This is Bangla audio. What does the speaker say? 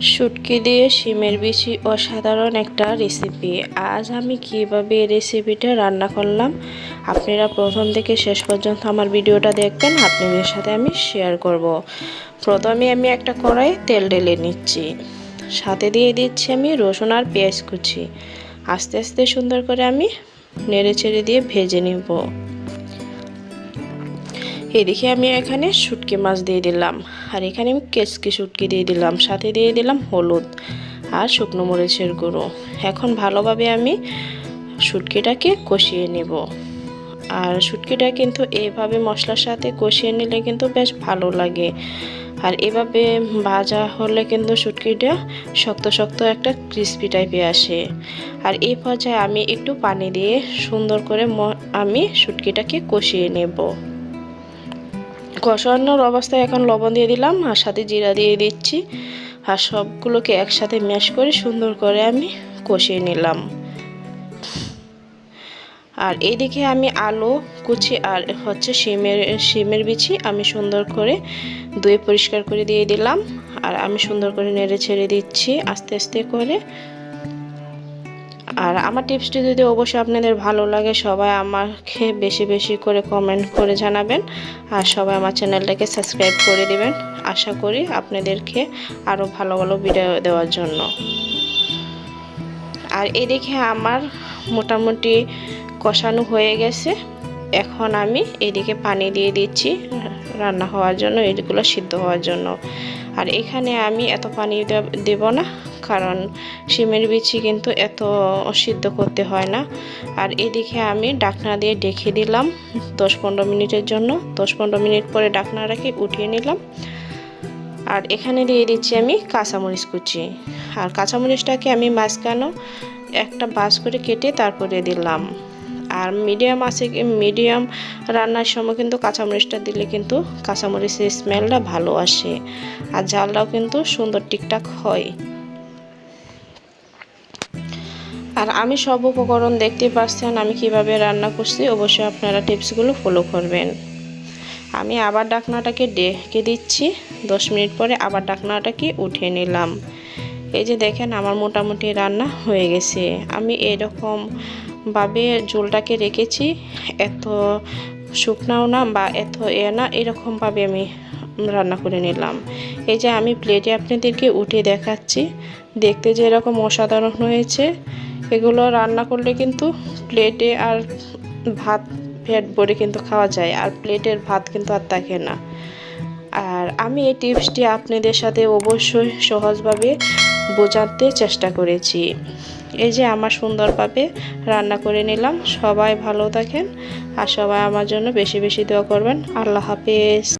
শুটকি দিয়ে শিমের বিচি অসাধারণ একটা রেসিপি আজ আমি কীভাবে এই রেসিপিটা রান্না করলাম, আপনারা প্রথম থেকে শেষ পর্যন্ত আমার ভিডিওটা দেখবেন, আপনাদের সাথে আমি শেয়ার করব। প্রথমে আমি একটা কড়াই তেল ঢেলে নিচ্ছি। সাথে দিয়ে দিচ্ছি আমি রসুন আর পেঁয়াজ কুচি। আস্তে আস্তে সুন্দর করে আমি নেড়ে ছেড়ে দিয়ে ভেজে নিব। এদিকে আমি এখানে শুটকি মাছ দিয়ে দিলাম। আর এখানে আমি কেচকি শুটকি দিয়ে দিলাম, সাথে দিয়ে দিলাম হলুদ আর শুকনো মরিচের গুঁড়ো। এখন ভালোভাবে আমি শুটকিটাকে কষিয়ে নেব। আর শুটকিটা কিন্তু এভাবে মশলার সাথে কষিয়ে নিলে কিন্তু বেশ ভালো লাগে। আর এভাবে ভাজা হলে কিন্তু শুটকিটা শক্ত শক্ত একটা ক্রিস্পি টাইপে আসে। আর এই পর্যায়ে আমি একটু পানি দিয়ে সুন্দর করে আমি শুটকিটাকে কষিয়ে নেব। কষানোর অবস্থায় এখন লবণ দিয়ে দিলাম আর সাথে জিরা দিয়ে দিচ্ছি। আর সবগুলোকে একসাথে ম্যাশ করে সুন্দর করে আমি কষিয়ে নিলাম। আর এইদিকে আমি আলু, কুচি আর হচ্ছে শিমের শিমের বিচি আমি সুন্দর করে ধুয়ে পরিষ্কার করে দিয়ে দিলাম। আর আমি সুন্দর করে নেড়ে ছেড়ে দিচ্ছি আস্তে আস্তে করে। আর আমার টিপসটি যদি অবশ্যই আপনাদের ভালো লাগে, সবাই আমাকে বেশি বেশি করে কমেন্ট করে জানাবেন। আর সবাই আমার চ্যানেলটাকে সাবস্ক্রাইব করে দিবেন। আশা করি আপনাদেরকে আরও ভালো ভালো ভিডিও দেওয়ার জন্য। আর এদিকে আমার মোটামুটি কষানো হয়ে গেছে। এখন আমি এদিকে পানি দিয়ে দিচ্ছি রান্না হওয়ার জন্য, এগুলো সিদ্ধ হওয়ার জন্য। আর এখানে আমি এত পানি দেব না। কারণ শিমের বিচি কিন্তু এত সিদ্ধ করতে হয় না। আর এদিকে আমি ডাকনা দিয়ে ডেকে দিলাম দশ পনেরো মিনিটের জন্য। দশ পনেরো মিনিট পরে ডাকনা রাখি উঠিয়ে নিলাম। আর এখানে দিয়ে দিচ্ছি আমি কাঁচামরিচ কুচি। আর কাঁচামরিচটাকে আমি মাঝখানো একটা বাস করে কেটে তারপরে দিলাম। আর মিডিয়াম আছে, মিডিয়াম রান্নার সময় কিন্তু কাঁচামরিচটা দিলে কিন্তু কাঁচামরিচের স্মেলটা ভালো আসে। আর ঝালটাও কিন্তু সুন্দর ঠিকঠাক হয়। আর আমি সব উপকরণ দেখতে পাচ্ছেন আমি কীভাবে রান্না করছি, অবশ্যই আপনারা টিপসগুলো ফলো করবেন। আমি আবার ডাকনাটাকে ডেকে দিচ্ছি, দশ মিনিট পরে আবার ডাকনাটাকে উঠিয়ে নিলাম। এই যে দেখেন আমার মোটামুটি রান্না হয়ে গেছে। আমি এরকম ভাবে ঝোলটাকে রেখেছি, এত শুকনাও না বা এত এ না, এরকমভাবে আমি রান্না করে নিলাম। এই যে আমি প্লেটে আপনাদেরকে উঠে দেখাচ্ছি। দেখতে যে এরকম অসাধারণ হয়েছে। এগুলো রান্না করলে কিন্তু প্লেটে আর ভাত ফ্যাট ভরে কিন্তু খাওয়া যায়। আর প্লেটের ভাত কিন্তু আর থাকে না। আর আমি এই টিপসটি আপনাদের সাথে অবশ্যই সহজভাবে বোঝাতে চেষ্টা করেছি। এই যে আমার সুন্দরভাবে রান্না করে নিলাম। সবাই ভালো থাকেন। আর সবাই আমার জন্য বেশি বেশি দেওয়া করবেন। আল্লাহ হাফেজ।